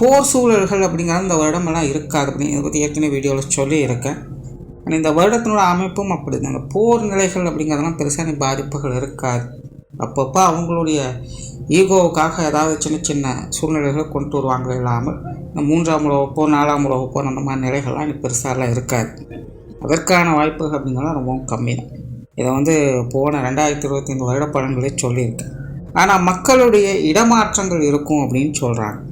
போர் சூழல்கள் அப்படிங்கிறது இந்த வருடமெல்லாம் இருக்காது அப்படிங்கிறத இதை பற்றி ஏற்கனவே வீடியோவில் சொல்லியிருக்கேன். ஆனால் இந்த வருடத்தினோட அமைப்பும் அப்படி அந்த இந்த போர் நிலைகள் அப்படிங்கிறதெல்லாம் பெருசான பாதிப்புகள் இருக்காது. அப்பப்போ அவங்களுடைய ஈகோவுக்காக ஏதாவது சின்ன சின்ன சூழ்நிலைகளை கொண்டு வருவாங்க இல்லாமல் இந்த மூன்றாம் உலகப்போ நாலாம் உலகப்போ அந்த மாதிரி நிலைகள்லாம் எனக்கு பெருசாலாம் இருக்காது. அதற்கான வாய்ப்புகள் அப்படிங்கிறது ரொம்பவும் கம்மி தான் இதை வந்து போன ரெண்டாயிரத்தி இருபத்தைந்து வருட பலன்களே சொல்லியிருக்கேன். ஆனால் மக்களுடைய இடமாற்றங்கள் இருக்கும் அப்படின்னு சொல்கிறாங்க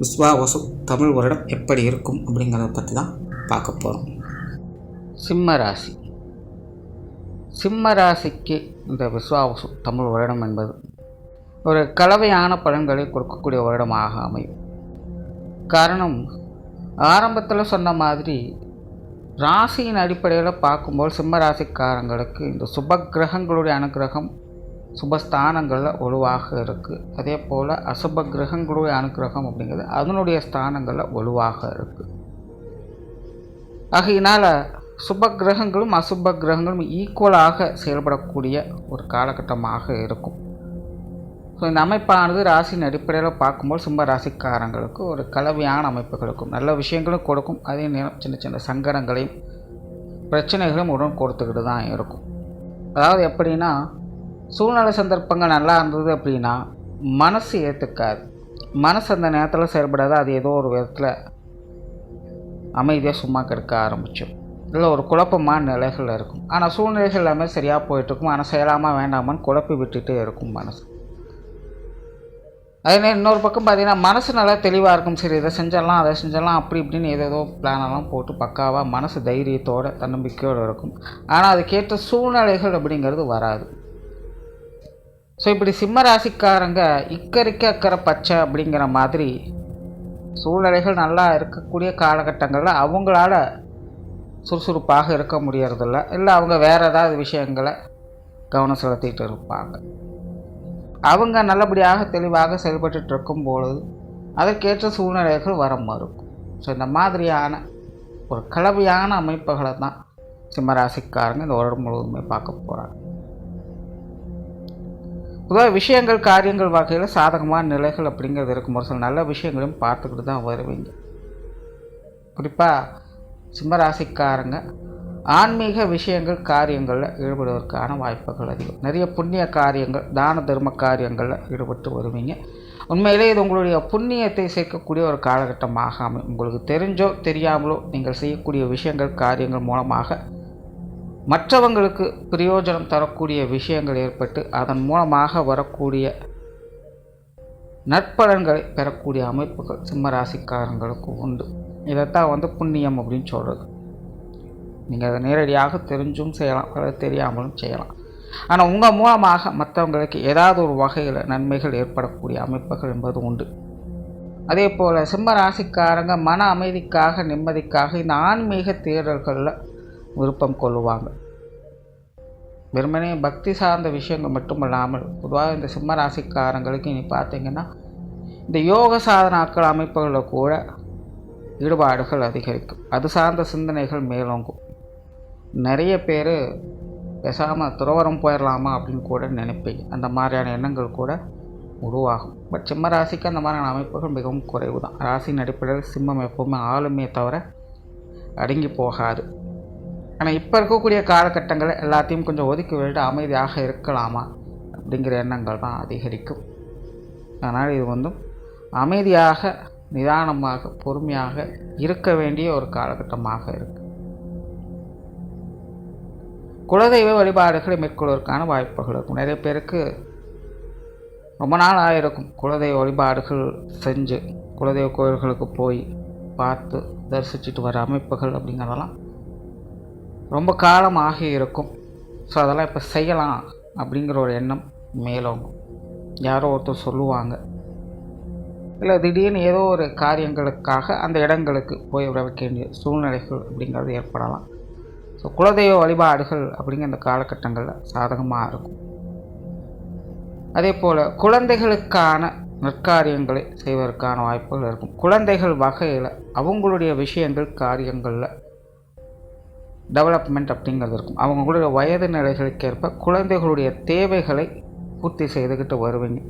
விஸ்வாவசு தமிழ் வருடம் எப்படி இருக்கும் அப்படிங்கிறத பற்றி தான் பார்க்க போகிறோம் சிம்ம ராசி. சிம்ம ராசிக்கு இந்த விஸ்வாவசு தமிழ் வருடம் என்பது ஒரு கலவையான பலன்களை கொடுக்கக்கூடிய வருடமாக அமையும். காரணம் ஆரம்பத்தில் சொன்ன மாதிரி ராசியின் அடிப்படையில் பார்க்கும்போது சிம்ம ராசிக்காரங்களுக்கு இந்த சுப கிரகங்களுடைய அனுகிரகம் சுபஸ்தானங்களில் வலுவாக இருக்குது அதே போல் அசுப கிரகங்களுடைய அனுகிரகம் அப்படிங்கிறது அதனுடைய ஸ்தானங்களில் வலுவாக இருக்குது ஆகையினால் சுப கிரகங்களும் அசுப கிரகங்களும் ஈக்குவலாக செயல்படக்கூடிய ஒரு காலகட்டமாக இருக்கும். ஸோ இந்த அமைப்பானது ராசியின் அடிப்படையில் பார்க்கும்போது சிம்ம ராசிக்காரங்களுக்கு ஒரு கலவையான அமைப்புகளுக்கும் நல்ல விஷயங்களும் கொடுக்கும். அதே நேரம் சின்ன சின்ன சங்கடங்களையும் பிரச்சனைகளும் உடன் கொடுத்துக்கிட்டு தான் இருக்கும். அதாவது எப்படின்னா சூழ்நிலை சந்தர்ப்பங்கள் நல்லா இருந்தது அப்படின்னா மனசு ஏற்றுக்காது மனசு அந்த நேரத்தில் செயல்படாது அது ஏதோ ஒரு விதத்தில் அமைதியாக சும்மா கெடுக்க ஆரம்பிச்சோம் இல்லை ஒரு குழப்பமான நிலைகள் இருக்கும். ஆனால் சூழ்நிலைகள் எல்லாமே சரியாக போயிட்டுருக்கும். ஆனால் செய்யலாமா வேண்டாமான்னு குழப்பி விட்டுட்டே இருக்கும் மனசு. அதே இன்னொரு பக்கம் பார்த்தீங்கன்னா மனசு நல்லா தெளிவாக இருக்கும். சரி இதை செஞ்சிடலாம் அதை செஞ்சிடலாம் அப்படி இப்படின்னு ஏதேதோ பிளானெல்லாம் போட்டு பக்காவாக மனசு தைரியத்தோட தன்னம்பிக்கையோடு இருக்கும். ஆனால் அதுக்கேற்ற சூழ்நிலைகள் அப்படிங்கிறது வராது. ஸோ இப்படி சிம்ம ராசிக்காரங்க இக்கறிக்க அக்கறை பச்சை அப்படிங்கிற மாதிரி சூழ்நிலைகள் நல்லா இருக்கக்கூடிய காலகட்டங்களில் அவங்களால சுறுசுறுப்பாக இருக்க முடியறதில்ல. இல்லை அவங்க வேறு ஏதாவது விஷயங்களை கவனம் செலுத்திட்டு இருப்பாங்க. அவங்க நல்லபடியாக தெளிவாக செயல்பட்டு இருக்கும் பொழுது அதற்கேற்ற சூழ்நிலைகள் வர மறுக்கும். ஸோ இந்த மாதிரியான ஒரு கலவையான அமைப்புகளை தான் சிம்மராசிக்காரங்க இந்த வருடம் முழுவதுமே பார்க்க போகிறாங்க பொதுவாக விஷயங்கள் காரியங்கள் வகையில் சாதகமான நிலைகள் அப்படிங்கிறது இருக்கும். ஒரு சில நல்ல விஷயங்களையும் பார்த்துக்கிட்டு தான் வருவீங்க. குறிப்பாக சிம்மராசிக்காரங்க ஆன்மீக விஷயங்கள் காரியங்களில் ஈடுபடுவதற்கான வாய்ப்புகள் அதிகம். நிறைய புண்ணிய காரியங்கள் தான தர்ம காரியங்களில் ஈடுபட்டு வருவீங்க. உண்மையிலே இது உங்களுடைய புண்ணியத்தை சேர்க்கக்கூடிய ஒரு காலகட்டமாக அமையும். உங்களுக்கு தெரிஞ்சோ தெரியாமலோ நீங்கள் செய்யக்கூடிய விஷயங்கள் காரியங்கள் மூலமாக மற்றவங்களுக்கு பிரயோஜனம் தரக்கூடிய விஷயங்கள் ஏற்பட்டு அதன் மூலமாக வரக்கூடிய நற்பலன்களை பெறக்கூடிய அமைப்புகள் சிம்மராசிக்காரங்களுக்கு உண்டு. இதைத்தான் வந்து புண்ணியம் அப்படின்னு சொல்கிறது நீங்கள் அதை நேரடியாக தெரிஞ்சும் செய்யலாம் அல்லது தெரியாமலும் செய்யலாம். ஆனால் உங்கள் மூலமாக மற்றவங்களுக்கு ஏதாவது ஒரு வகையில் நன்மைகள் ஏற்படக்கூடிய அமைப்புகள் என்பது உண்டு. அதே போல் சிம்ம ராசிக்காரங்க மன அமைதிக்காக நிம்மதிக்காக இந்த ஆன்மீக தேடல்களில் விருப்பம் கொள்ளுவாங்க. வெறுமனே பக்தி சார்ந்த விஷயங்கள் மட்டுமல்லாமல் பொதுவாக இந்த சிம்ம ராசிக்காரங்களுக்கு இனி பார்த்தீங்கன்னா இந்த யோக சாதனாக்கள் அமைப்புகளில் கூட ஈடுபாடுகள் அதிகரிக்கும். அது சார்ந்த சிந்தனைகள் மேலோங்கும். நிறைய பேர் பேசாமல் துறவரம் போயிடலாமா அப்படின்னு கூட நினைப்பீங்க. அந்த மாதிரியான எண்ணங்கள் கூட உருவாகும். பட் சிம்ம ராசிக்கு அந்த மாதிரியான அமைப்புகள் மிகவும் குறைவு தான் ராசியின் அடிப்படையில் சிம்மம் எப்போவுமே ஆளுமே தவிர அடங்கி போகாது. ஆனால் இப்போ இருக்கக்கூடிய காலகட்டங்களை எல்லாத்தையும் கொஞ்சம் ஒதுக்கி விட்டு அமைதியாக இருக்கலாமா? அப்படிங்கிற எண்ணங்கள் தான் அதிகரிக்கும். அதனால் இது வந்து அமைதியாக நிதானமாக பொறுமையாக இருக்க வேண்டிய ஒரு காலகட்டமாக இருக்குது குலதெய்வ வழிபாடுகளை மேற்கொள்வதற்கான வாய்ப்புகள் இருக்கும். நிறைய பேருக்கு ரொம்ப நாள் ஆகிருக்கும் குலதெய்வ வழிபாடுகள் செஞ்சு குலதெய்வ கோயில்களுக்கு போய் பார்த்து தரிசிச்சுட்டு வர அமைப்புகள் அப்படிங்கிறதெல்லாம். ரொம்ப காலம் ஆகி இருக்கும். ஸோ அதெல்லாம் இப்போ செய்யலாம் அப்படிங்கிற ஒரு எண்ணம் மேலோங்கும். யாரோ ஒருத்தர் சொல்லுவாங்க. இல்லை திடீர்னு ஏதோ ஒரு காரியங்களுக்காக அந்த இடங்களுக்கு போய் விட வேண்டிய சூழ்நிலைகள் அப்படிங்கிறது ஏற்படலாம். ஸோ குலதெய்வ வழிபாடுகள் அப்படிங்கிற அந்த காலகட்டங்களில் சாதகமாக இருக்கும். அதே போல் குழந்தைகளுக்கான நற்காரியங்களை செய்வதற்கான வாய்ப்புகள் இருக்கும். குழந்தைகள் வகையில் அவங்களுடைய விஷயங்கள் காரியங்களில் டெவலப்மெண்ட் அப்படிங்கிறது இருக்கும். அவங்களுடைய வயது நிலைகளுக்கேற்ப குழந்தைகளுடைய தேவைகளை பூர்த்தி செய்துக்கிட்டு வருவீங்க.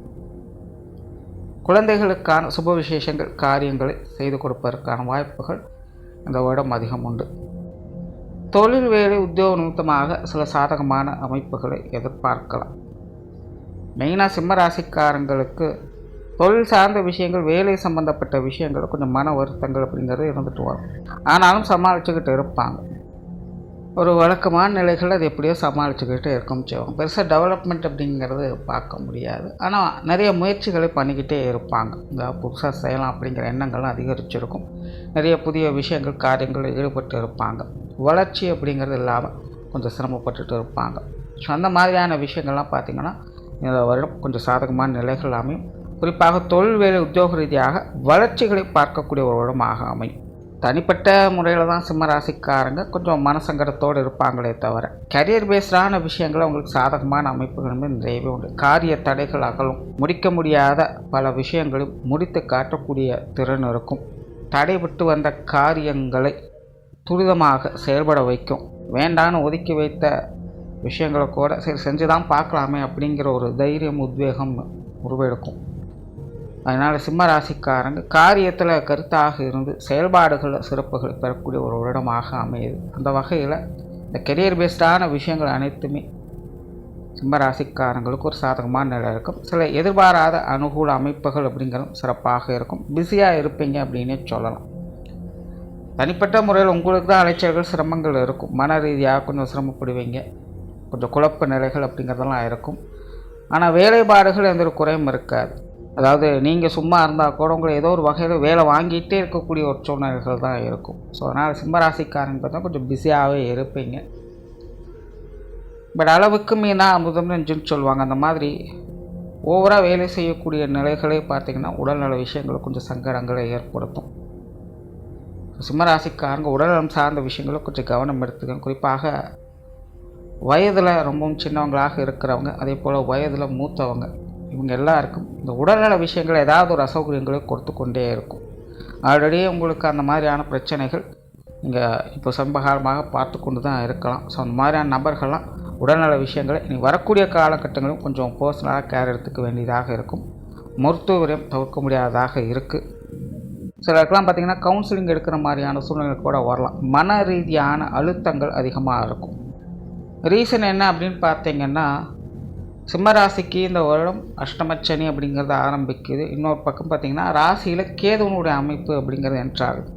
குழந்தைகளுக்கான சுப விசேஷங்கள் காரியங்களை செய்து கொடுப்பதற்கான வாய்ப்புகள் இந்த வருடம் அதிகம் உண்டு. தொழில் வேலை உத்தியோக நிமித்தமாக சில சாதகமான அமைப்புகளை எதிர்பார்க்கலாம். மெயினாக சிம்ம ராசிக்காரங்களுக்கு தொழில் சார்ந்த விஷயங்கள் வேலை சம்பந்தப்பட்ட விஷயங்கள் கொஞ்சம் மன வருத்தங்கள் அப்படிங்கிறது இருந்துட்டு வரும். ஆனாலும் சமாளிச்சுக்கிட்டு இருப்பாங்க. ஒரு வழக்கமான நிலைகள் அது எப்படியோ சமாளிச்சுக்கிட்டு இருக்கும் செய்வோம் பெருசாக டெவலப்மெண்ட் அப்படிங்கிறது பார்க்க முடியாது. ஆனால் நிறைய முயற்சிகளை பண்ணிக்கிட்டே இருப்பாங்க. இந்த புதுசாக செய்யலாம் அப்படிங்கிற எண்ணங்கள்லாம் அதிகரிச்சிருக்கும். நிறைய புதிய விஷயங்கள் காரியங்களில் ஈடுபட்டு இருப்பாங்க. வளர்ச்சி அப்படிங்கிறது இல்லாமல் கொஞ்சம் சிரமப்பட்டுட்டு இருப்பாங்க. ஸோ அந்த மாதிரியான விஷயங்கள்லாம் பார்த்திங்கன்னா இந்த வருடம் கொஞ்சம் சாதகமான நிலைகள் அமையும். குறிப்பாக தொழில் வேலை உத்தியோக ரீதியாக வளர்ச்சிகளை பார்க்கக்கூடிய ஒரு வருடமாக அமையும். தனிப்பட்ட முறையில் தான் சிம்ம ராசிக்காரங்க கொஞ்சம் மனசங்கடத்தோடு இருப்பாங்களே தவிர கரியர் பேஸ்டான விஷயங்கள் அவங்களுக்கு சாதகமான அமைப்புகளுமே நிறையவே உண்டு. காரிய தடைகள் அகலும். முடிக்க முடியாத பல விஷயங்களும் முடித்து காட்டக்கூடிய திறன் இருக்கும். தடைபட்டு வந்த காரியங்களை துரிதமாக செயல்பட வைக்கும். வேண்டான்னு ஒதுக்கி வைத்த விஷயங்களை கூட சரி செஞ்சு தான் பார்க்கலாமே அப்படிங்கிற ஒரு தைரியம் உத்வேகம் உருவெடுக்கும். அதனால் சிம்ம ராசிக்காரங்க காரியத்தில் கருத்தாக இருந்து செயல்பாடுகளில் சிறப்புகளை பெறக்கூடிய ஒரு வருடமாக அமையுது. அந்த வகையில் இந்த கெரியர் பேஸ்டான விஷயங்கள் அனைத்துமே சிம்ம ராசிக்காரங்களுக்கு ஒரு சாதகமான நிலை இருக்கும். சில எதிர்பாராத அனுகூல அமைப்புகள் அப்படிங்கிறதும் சிறப்பாக இருக்கும். பிஸியாக இருப்பீங்க அப்படின்னே சொல்லலாம். தனிப்பட்ட முறையில் உங்களுக்கு தான் அலைச்சல்கள் சிரமங்கள் இருக்கும். மன ரீதியாக கொஞ்சம் சிரமப்படுவீங்க. கொஞ்சம் குழப்ப நிலைகள் அப்படிங்கிறதெல்லாம் இருக்கும். ஆனால் வேலைப்பாடுகள் எந்த ஒரு குறையும் இருக்காது. அதாவது நீங்கள் சும்மா இருந்தால் கூட உங்களை ஏதோ ஒரு வகையில் வேலை வாங்கிட்டே இருக்கக்கூடிய ஒரு சூழ்நிலைகள் தான் இருக்கும். ஸோ அதனால் சிம்மராசிக்காரன் பார்த்தா கொஞ்சம் பிஸியாகவே இருப்பீங்க. பட் அளவுக்கு மீனா அமுதம் நெஞ்சுன்னு சொல்லுவாங்க. அந்த மாதிரி ஓவராக வேலை செய்யக்கூடிய நிலைகளே பார்த்திங்கன்னா உடல்நல விஷயங்கள் கொஞ்சம் சங்கடங்களை ஏற்படுத்தும். சிம்மராசிக்காரங்க உடல்நலம் சார்ந்த விஷயங்களும் கொஞ்சம் கவனம் எடுத்துக்கணும். குறிப்பாக வயதில் ரொம்பவும் சின்னவங்களாக இருக்கிறவங்க அதே போல் வயதில் மூத்தவங்க இவங்க எல்லாருக்கும் இந்த உடல்நல விஷயங்கள் ஏதாவது ஒரு அசௌகரியங்களை கொடுத்து கொண்டே இருக்கும். ஆல்ரெடி உங்களுக்கு அந்த மாதிரியான பிரச்சனைகள் நீங்கள் இப்போ சம்பகாலமாக பார்த்து கொண்டு தான் இருக்கலாம். ஸோ அந்த மாதிரியான நபர்கள்லாம் உடல்நல விஷயங்களை இனி வரக்கூடிய காலகட்டங்களும் கொஞ்சம் பர்சனலாக கேர் எடுத்துக்க வேண்டியதாக இருக்கும். மருத்துவரையும் தவிர்க்க முடியாததாக இருக்குது சிலருக்கெல்லாம் பார்த்திங்கன்னா கவுன்சிலிங் எடுக்கிற மாதிரியான சூழ்நிலை கூட வரலாம். மன ரீதியான அழுத்தங்கள் அதிகமாக இருக்கும். ரீசன் என்ன அப்படின்னு பார்த்தீங்கன்னா சிம்மராசிக்கு இந்த வருடம் அஷ்டமச்சனி அப்படிங்கிறது ஆரம்பிக்குது. இன்னொரு பக்கம் பார்த்திங்கன்னா ராசியில் கேதுவனுடைய அமைப்பு அப்படிங்கிறது என்றாகுது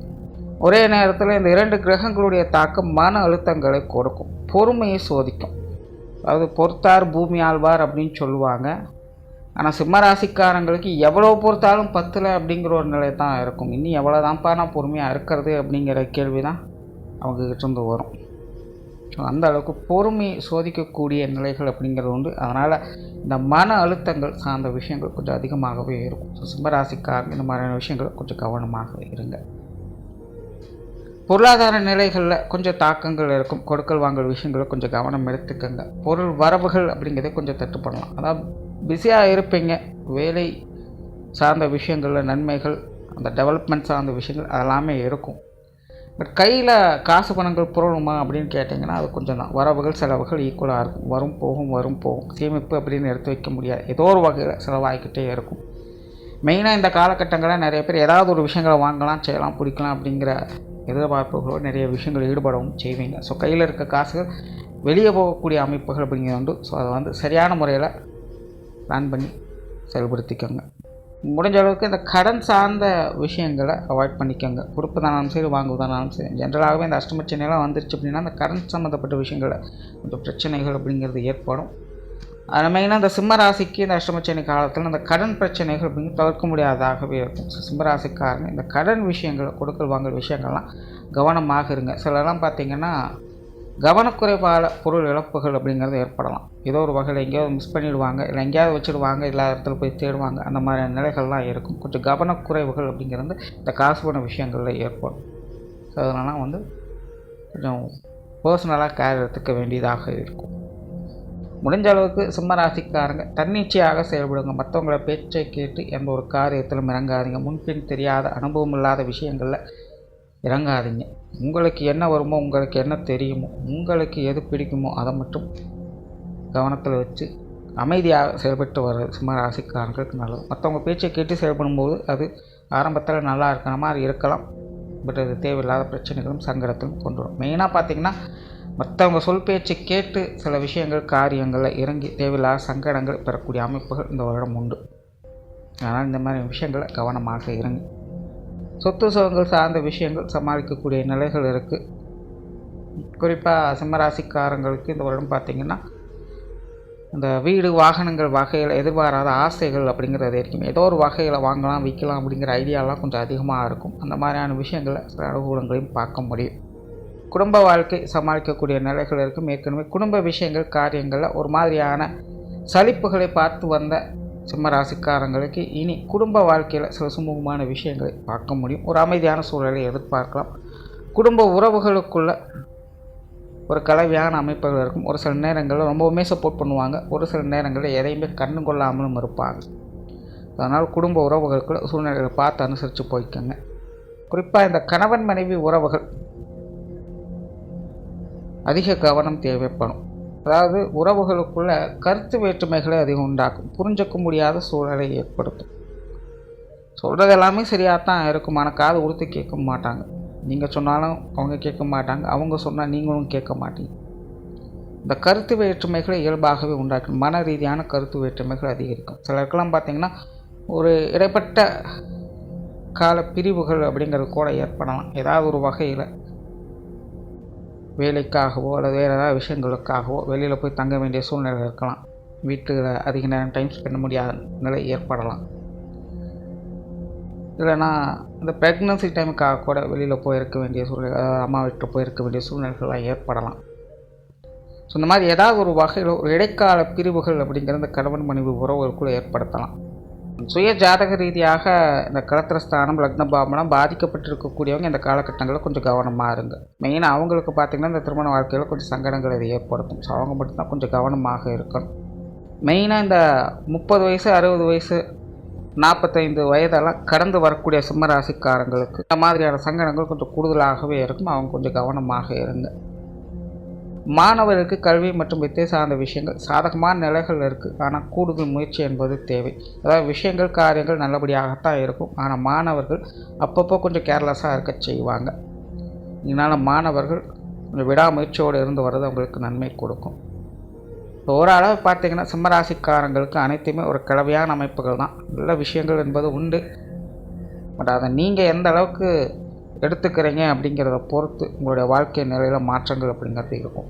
ஒரே நேரத்தில் இந்த இரண்டு கிரகங்களுடைய தாக்கம் மன அழுத்தங்களை கொடுக்கும். பொறுமையை சோதிக்கும். அதாவது பொறுத்தார் பூமி ஆழ்வார் அப்படின்னு சொல்லுவாங்க. ஆனால் சிம்மராசிக்காரங்களுக்கு எவ்வளோ பொறுத்தாலும் பத்தில் அப்படிங்கிற ஒரு நிலை தான் இருக்கும். இன்னும் எவ்வளோ தான்ப்பா நான் பொறுமையாக இருக்கிறது அப்படிங்கிற கேள்வி தான் அவங்கக்கிட்ட இருந்து வரும். அந்த அளவுக்கு பொறுமை சோதிக்கக்கூடிய நிலைகள் அப்படிங்கிறது உண்டு. அதனால் இந்த மன அழுத்தங்கள் சார்ந்த விஷயங்கள் கொஞ்சம் அதிகமாகவே இருக்கும். ஸோ சிம்மராசிக்கார் இந்த மாதிரியான விஷயங்கள் கொஞ்சம் கவனமாக இருங்க. பொருளாதார நிலைகளில் கொஞ்சம் தாக்கங்கள் இருக்கும். கொடுக்கல் வாங்கல் விஷயங்களை கொஞ்சம் கவனம் எடுத்துக்கங்க. பொருள் வரவுகள் அப்படிங்கிறத கொஞ்சம் தட்டுப்படலாம் அதாவது பிஸியாக இருப்பீங்க. வேலை சார்ந்த விஷயங்களில் நன்மைகள் அந்த டெவலப்மெண்ட் சார்ந்த விஷயங்கள் அதெல்லாமே இருக்கும். பட் கையில் காசு பணங்கள் புரணுமா அப்படின்னு கேட்டிங்கன்னா அது கொஞ்சம் தான். வரவுகள் செலவுகள் ஈக்குவலாக இருக்கும். வரும் போகும் வரும் போகும். சேமிப்பு அப்படின்னு எடுத்து வைக்க முடியாது. ஏதோ ஒரு வகையில் செலவாகிக்கிட்டே இருக்கும். மெயினாக இந்த காலகட்டங்களில் நிறைய பேர் ஏதாவது ஒரு விஷயங்களை வாங்கலாம் செய்யலாம் பிடிக்கலாம் அப்படிங்கிற எதிர்பார்ப்புகளோடு நிறைய விஷயங்கள் ஈடுபடவும் செய்வீங்க. ஸோ கையில் இருக்க காசுகள் வெளியே போகக்கூடிய அமைப்புகள் அப்படிங்கிறது உண்டு. ஸோ அதை வந்து சரியான முறையில் பிளான் பண்ணி செயல்படுத்திக்கோங்க. முடிஞ்ச அளவுக்கு இந்த கடன் சார்ந்த விஷயங்களை அவாய்ட் பண்ணிக்கோங்க. கொடுப்பதானாலும் சரி வாங்குவதானாலும் சரி. ஜென்ரலாகவே இந்த அஷ்டமச்சனையெல்லாம் வந்துருச்சு அப்படின்னா அந்த கடன் சம்மந்தப்பட்ட விஷயங்களை கொஞ்சம் பிரச்சனைகள் அப்படிங்கிறது ஏற்படும். அது மெயினாக இந்த சிம்மராசிக்கு இந்த அஷ்டமச்சனை காலத்தில் அந்த கடன் பிரச்சனைகள் அப்படிங்கிறது தவிர்க்க முடியாததாகவே இருக்கும். ஸோ இந்த கடன் விஷயங்கள் கொடுக்கல் வாங்கல் விஷயங்கள்லாம் கவனமாக இருங்க. சிலலாம் பார்த்திங்கன்னா கவனக்குறைவால் பொருள் இழப்புகள் அப்படிங்கிறது ஏற்படலாம். ஏதோ ஒரு வகையில் எங்கேயாவது மிஸ் பண்ணிடுவாங்க இல்லை எங்கேயாவது வச்சுடுவாங்க இல்லாத இடத்துல போய் தேடுவாங்க அந்த மாதிரியான நிலைகள்லாம் இருக்கும். கொஞ்சம் கவனக்குறைவுகள் அப்படிங்கிறது இந்த காசு போன விஷயங்களில் ஏற்படும். ஸோ அதனால வந்து கொஞ்சம் பர்சனலாக கேர் எடுத்துக்க வேண்டியதாக இருக்கும். முடிஞ்ச அளவுக்கு சிம்ம ராசிக்காரங்க தன்னிச்சையாக செயல்படுங்க. மற்றவங்கள பேச்சை கேட்டு எந்த ஒரு காரியத்திலும் இறங்காதீங்க. முன்பின் தெரியாத அனுபவம் இல்லாத விஷயங்களில் இறங்காதீங்க. உங்களுக்கு என்ன வருமோ உங்களுக்கு என்ன தெரியுமோ உங்களுக்கு எது பிடிக்குமோ அதை மட்டும் கவனத்தில் வச்சு அமைதியாக செயல்பட்டு வர சிம்ம ராசிக்காரங்களுக்கு நல்லது. மற்றவங்க பேச்சை கேட்டு செயல்படும்போது அது ஆரம்பத்தில் நல்லா இருக்கிற மாதிரி இருக்கலாம். பட் அது தேவையில்லாத பிரச்சனைகளும் சங்கடத்திலும் கொண்டு வரும் மெயினாக பார்த்திங்கன்னா மற்றவங்க சொல் பேச்சு கேட்டு சில விஷயங்கள் காரியங்களில் இறங்கி தேவையில்லாத சங்கடங்கள் பெறக்கூடிய அமைப்புகள் இந்த வருடம் உண்டு. அதனால் இந்த மாதிரி விஷயங்களை கவனமாக இறங்கி சொத்து சுகங்கள் சார்ந்த விஷயங்கள் சமாளிக்கக்கூடிய நிலைகள் இருக்குது குறிப்பாக சிம்மராசிக்காரங்களுக்கு இந்த வருடம் பார்த்திங்கன்னா இந்த வீடு வாகனங்கள் வகையில் எதிர்பாராத ஆசைகள் அப்படிங்கிறது இருக்கும் ஏதோ ஒரு வகையில் வாங்கலாம் விற்கலாம் அப்படிங்கிற ஐடியாலாம் கொஞ்சம் அதிகமாக இருக்கும். அந்த மாதிரியான விஷயங்களை சில அனுகூலங்களையும் பார்க்க முடியும். குடும்ப வாழ்க்கை சமாளிக்கக்கூடிய நிலைகள் இருக்கும் ஏற்கனவே குடும்ப விஷயங்கள் காரியங்களில் ஒரு மாதிரியான சலிப்புகளை பார்த்து வந்த சிம்ம ராசிக்காரங்களுக்கு இனி குடும்ப வாழ்க்கையில் சில சுமூகமான விஷயங்களை பார்க்க முடியும். ஒரு அமைதியான சூழலை எதிர்பார்க்கலாம். குடும்ப உறவுகளுக்குள்ள ஒரு கலவையான அமைப்புகள் இருக்கும். ஒரு சில நேரங்களில் ரொம்பவுமே சப்போர்ட் பண்ணுவாங்க. ஒரு சில நேரங்களில் எதையுமே கண்டு கொள்ளாமலும் இருப்பாங்க. அதனால் குடும்ப உறவுகளுக்குள்ள சூழ்நிலைகளை பார்த்து அனுசரித்து போய்க்கோங்க. குறிப்பாக இந்த கணவன் மனைவி உறவுகள் அதிக கவனம் தேவைப்படும். அதாவது உறவுகளுக்குள்ள கருத்து வேற்றுமைகளை அதிகம் உண்டாக்கும். புரிஞ்சிக்க முடியாத சூழலை ஏற்படுத்தும். சொல்கிறது எல்லாமே சரியாக தான் இருக்கும். ஆனால் காது கொடுத்து கேட்க மாட்டாங்க. நீங்கள் சொன்னாலும் அவங்க கேட்க மாட்டாங்க. அவங்க சொன்னால் நீங்களும் கேட்க மாட்டீங்க. இந்த கருத்து வேற்றுமைகளை இயல்பாகவே உண்டாக்கும் மன ரீதியான கருத்து வேற்றுமைகள் அதிகரிக்கும். சிலருக்கெல்லாம் பார்த்திங்கன்னா ஒரு இடைப்பட்ட கால பிரிவுகள் அப்படிங்கிறது கூட ஏற்படலாம். ஏதாவது ஒரு வகையில். வேலைக்காகவோ அல்லது வேறு ஏதாவது விஷயங்களுக்காகவோ வெளியில் போய் தங்க வேண்டிய சூழ்நிலை இருக்கலாம். வீட்டில் அதிக நேரம் டைம் ஸ்பெண்ட் முடியாத நிலை ஏற்படலாம். இல்லைனா இந்த ப்ரெக்னன்சி டைமுக்காக கூட வெளியில் போயிருக்க வேண்டிய சூழ்நிலை அதாவது அம்மா வீட்டில் போயிருக்க வேண்டிய சூழ்நிலைகள்லாம் ஏற்படலாம். ஸோ இந்த மாதிரி ஏதாவது ஒரு வகையில் ஒரு இடைக்கால பிரிவுகள் அப்படிங்கிற இந்த கணவன் மனைவி உறவுகளுக்குள்ளே ஏற்படுத்தலாம். சுய ஜாதக ரீதியாக இந்த கலத்திரஸ்தானம் லக்னபாவனம் பாதிக்கப்பட்டிருக்கக்கூடியவங்க இந்த காலகட்டங்களில் கொஞ்சம் கவனமாக இருங்க. மெயினாக அவங்களுக்கு பார்த்திங்கன்னா இந்த திருமண வாழ்க்கையில் கொஞ்சம் சங்கடங்கள் இதை ஏற்படுத்தும். ஸோ அவங்க மட்டும்தான் கொஞ்சம் கவனமாக இருக்கணும். மெயினாக இந்த முப்பது வயசு அறுபது வயசு நாற்பத்தைந்து வயதெல்லாம் கடந்து வரக்கூடிய சிம்மராசிக்காரங்களுக்கு இந்த மாதிரியான சங்கடங்கள் கொஞ்சம் கூடுதலாகவே இருக்கும். அவங்க கொஞ்சம் கவனமாக இருங்க. மாணவருக்கு கல்வி மற்றும் வித்தை சார்ந்த விஷயங்கள் சாதகமான நிலைகள் இருக்குது ஆனால் கூடுதல் முயற்சி என்பது தேவை. அதாவது விஷயங்கள் காரியங்கள் நல்லபடியாகத்தான் இருக்கும். ஆனால் மாணவர்கள் அப்பப்போ கொஞ்சம் கேர்லெஸ்ஸாக இருக்க செய்வாங்க. இதனால் மாணவர்கள் கொஞ்சம் விடாமுயற்சியோடு இருந்து வர்றது அவங்களுக்கு நன்மை கொடுக்கும். ஓரளவு பார்த்தீங்கன்னா சிம்மராசிக்காரங்களுக்கு அனைத்துமே ஒரு கலவையான அமைப்புகள் தான். நல்ல விஷயங்கள் என்பது உண்டு. பட் அதை நீங்கள் எந்த அளவுக்கு எடுத்துக்கிறீங்க அப்படிங்கிறத பொறுத்து உங்களுடைய வாழ்க்கை நிலையில் மாற்றங்கள் அப்படிங்கிறது இருக்கும்.